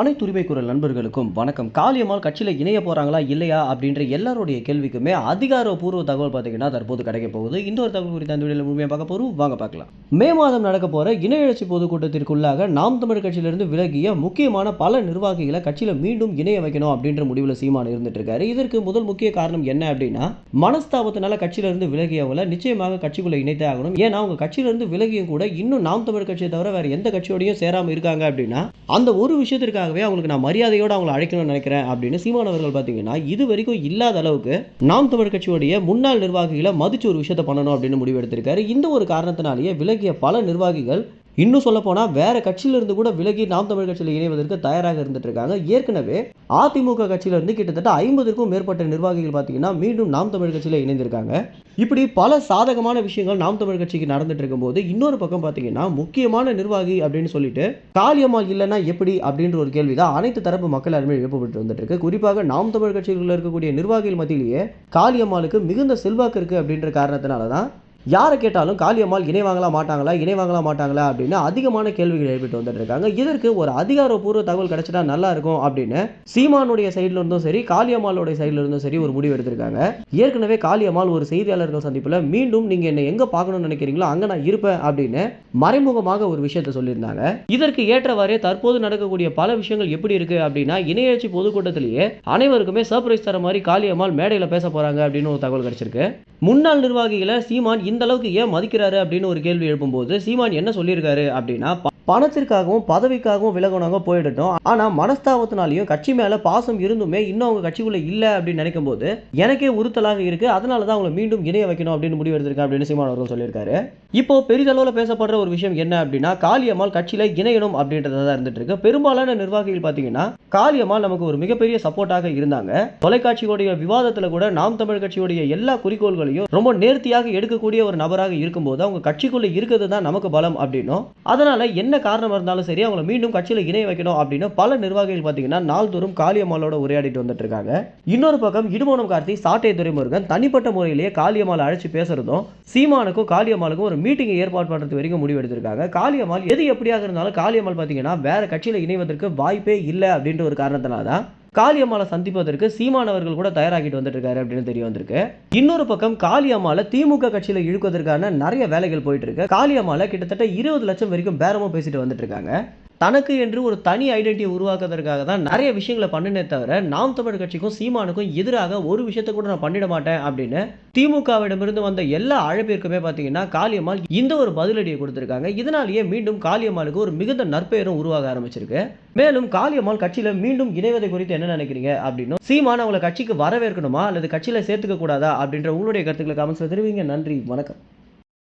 அனைத்து உரிமை குரல் நண்பர்களுக்கும் வணக்கம். காளியம்மாள் கட்சியில் இணைய போறாங்களா இல்லையா அப்படின்ற எல்லாருடைய கேள்விக்குமே அதிகாரப்பூர்வ தகவல் பார்த்தீங்கன்னா தற்போது கிடைக்க போகுது. இன்னொரு தகவல் குறித்த அந்த வீடியோவில் முழுமையாக பார்க்க போகிறோம் வாங்க பார்க்கலாம். மே மாதம் நடக்க போகிற இணையழச்சி பொதுக்கூட்டத்திற்குள்ளாக நாம் தமிழ் கட்சியிலிருந்து விலகிய முக்கியமான பல நிர்வாகிகளை கட்சியில் மீண்டும் இணைய வைக்கணும் அப்படின்ற முடிவில் சீமான் இருந்துட்டு இருக்காரு. இதற்கு முதல் முக்கிய காரணம் என்ன அப்படின்னா மனஸ்தாபத்தினால கட்சியிலிருந்து விலகியவங்களை நிச்சயமாக கட்சிக்குள்ளே இணைத்தே ஆகணும். ஏன்னா அவங்க கட்சியிலிருந்து விலகியும் கூட இன்னும் நாம் தமிழ் கட்சியை தவிர வேறு எந்த கட்சியோடையும் சேராமல் இருக்காங்க அப்படின்னா அந்த ஒரு அதுக்காகவே அவங்களுக்கு நான் மரியாதையோடு அவங்களை அழைக்கணும்னு நினைக்கிறேன் அப்படின்னு சீமானவர்கள் பார்த்தீங்கன்னா இது வரைக்கும் இல்லாத அளவுக்கு நாம் தமிழ் கட்சியுடைய முன்னாள் நிர்வாகிகளை மதிச்சு ஒரு விஷயத்தை பண்ணணும் அப்படின்னு முடிவு எடுத்திருக்காரு இந்த ஒரு காரணத்தினாலேயே விலகிய பல நிர்வாகிகள் இன்னும் சொல்ல போனால் வேற கட்சியிலிருந்து கூட விலகி நாம் தமிழ் கட்சியில் இணைவதற்கு தயாராக இருந்துட்டு இருக்காங்க. ஏற்கனவே அதிமுக கட்சியிலிருந்து கிட்டத்தட்ட ஐம்பதுக்கும் மேற்பட்ட நிர்வாகிகள் பார்த்தீங்கன்னா மீண்டும் நாம் தமிழ் கட்சியில் இணைந்திருக்காங்க. இப்படி பல சாதகமான விஷயங்கள் நாம் தமிழ் கட்சிக்கு நடந்துட்டு இருக்கும்போது இன்னொரு பக்கம் பார்த்தீங்கன்னா முக்கியமான நிர்வாகி அப்படின்னு சொல்லிட்டு காளியம்மாள் இல்லைன்னா எப்படி அப்படின்ற ஒரு கேள்வி தான் அனைத்து தரப்பு மக்கள் அருமையில் எழுப்பப்பட்டு வந்துட்டு இருக்கு. குறிப்பாக நாம் தமிழ் கட்சியில் இருக்கக்கூடிய நிர்வாகிகள் மத்தியிலேயே காளியம்மாளுக்கு மிகுந்த செல்வாக்கு இருக்கு அப்படின்ற காரணத்தினால தான் யாரை கேட்டாலும் காளியம்மாள் இணை வாங்கலாம் மாட்டாங்களா இணை வாங்கலாம் மாட்டாங்களா அப்படின்னு அதிகமான கேள்விகள் எழுப்பிட்டு வந்துட்டு இருக்காங்க. இதற்கு ஒரு அதிகாரப்பூர்வ தகவல் கிடைச்சிட்டா நல்லா இருக்கும் அப்படின்னு சீமானுடைய சைடில் இருந்தும் சரி காளியம்மாளுடைய சைடில் இருந்தும் சரி ஒரு முடிவு எடுத்திருக்காங்க. ஏற்கனவே காளியம்மாள் ஒரு செய்தியாளர்கள் சந்திப்புல மீண்டும் நீங்க என்ன எங்க பார்க்கணும்னு நினைக்கிறீங்களோ அங்க நான் இருப்பேன் அப்படின்னு மறைமுகமாக ஒரு விஷயத்தை சொல்லியிருந்தாங்க. இதற்கு ஏற்றவாறே தற்போது நடக்கக்கூடிய பல விஷயங்கள் எப்படி இருக்கு அப்படின்னா இணையச்சி பொதுக்கூட்டத்திலேயே அனைவருக்குமே சர்ப்ரைஸ் தர மாதிரி காளியம்மாள் மேடையில் பேச போறாங்க அப்படின்னு ஒரு தகவல் கிடைச்சிருக்கு. முன்னாள் நிர்வாகிகளை சீமான் இந்த அளவுக்கு ஏன் மதிக்கிறாரு அப்படின்னு ஒரு கேள்வி எழுப்பும்போது சீமான் என்ன சொல்லியிருக்காரு அப்படின்னா பணத்திற்காகவும் பதவிக்காகவும் விலகினவங்க போயிடட்டும். ஆனால் மனஸ்தாபத்தினாலையும் கட்சி மேலே பாசம் இருந்துமே இன்னும் அவங்க கட்சிக்குள்ளே இல்லை அப்படின்னு நினைக்கும் போது எனக்கே உறுத்தலாக இருக்கு. அதனால தான் அவங்களை மீண்டும் இணைய வைக்கணும் அப்படின்னு முடிவு எடுத்திருக்கேன் அப்படின்னு சீமான் அவர்கள் சொல்லியிருக்காரு. இப்போ பெரிதளவில் பேசப்படுற ஒரு விஷயம் என்ன அப்படின்னா காளியம்மாள் கட்சியில இணையணும் அப்படின்றத தான் இருந்துட்டு இருக்கு. பெரும்பாலான நிர்வாகிகள் பார்த்தீங்கன்னா காளியம்மாள் நமக்கு ஒரு மிகப்பெரிய சப்போர்ட்டாக இருந்தாங்க. தொலைக்காட்சியோடைய விவாதத்தில் கூட நாம் தமிழ் கட்சியுடைய எல்லா குறிக்கோள்களையும் ரொம்ப நேர்த்தியாக எடுக்கக்கூடிய ஒரு நபராக இருக்கும்போது அவங்க கட்சிக்குள்ளே இருக்கிறது தான் நமக்கு பலம் அப்படின்னும். அதனால என்ன காரணம் இருந்தாலும் சரி அவங்களை மீண்டும் கட்சியில் இணைய வைக்கணும் அப்படின்னு பல நிர்வாகிகள் பார்த்தீங்கன்னா நாள்தோறும் காளியம்மாளோட உரையாடிட்டு வந்துட்டு இருக்காங்க. இன்னொரு பக்கம் இடுமோனம் கார்த்தி சாட்டை துரைமுருகன் தனிப்பட்ட முறையிலேயே காளியம்மாளை அழைச்சி பேசுறதும் சீமானுக்கும் காளியம்மாளுக்கும் ஒரு மீட்டிங்கை ஏற்பாடு பண்ணுறது வரைக்கும் முடிவு எடுத்திருக்காங்க. காளியம்மாள் எது எப்படியாக இருந்தாலும் காளியம்மாள் பார்த்தீங்கன்னா வேற கட்சியில் இணைவதற்கு வாய்ப்பே இல்லை அப்படின்ற ஒரு காரணத்தினால தான் காளியம்மாவை சந்திப்பதற்கு சீமானவர்கள் கூட தயாராகிட்டு வந்துட்டு இருக்காரு அப்படின்னு தெரிய வந்திருக்கு. இன்னொரு பக்கம் காளியம்மாவை திமுக கட்சியில இழுக்குவதற்கான நிறைய வேலைகள் போயிட்டு இருக்கு காளியம்மாவை கிட்டத்தட்ட இருபது லட்சம் வரைக்கும் பேரமும் பேசிட்டு வந்துட்டு இருக்காங்க தனக்கு என்று ஒரு தனி ஐடென்டிட்டி உருவாக்குவதற்காக தான் நிறைய விஷயங்களை பண்ணினே தவிர நாம் தமிழ் கட்சிக்கும் சீமானுக்கும் எதிராக ஒரு விஷயத்தை கூட நான் பண்ணிட மாட்டேன் அப்படின்னு திமுகவிடமிருந்து வந்த எல்லா அழைப்பிற்குமே பார்த்தீங்கன்னா காளியம்மாள் இந்த ஒரு பதிலடியை கொடுத்துருக்காங்க. இதனாலேயே மீண்டும் காளியம்மாளுக்கு ஒரு மிகுந்த நற்பெயரும் உருவாக ஆரம்பிச்சிருக்கு. மேலும் காளியம்மாள் கட்சியில மீண்டும் இணைவதை குறித்து என்ன நினைக்கிறீங்க அப்படின்னு சீமான் அவங்களை கட்சிக்கு வரவேற்கணுமா அல்லது கட்சியில சேர்த்துக்க கூடாதா அப்படின்ற உங்களுடைய கருத்துக்களை கமெண்ட்ஸ்ல தெரிவிங்க. நன்றி வணக்கம்.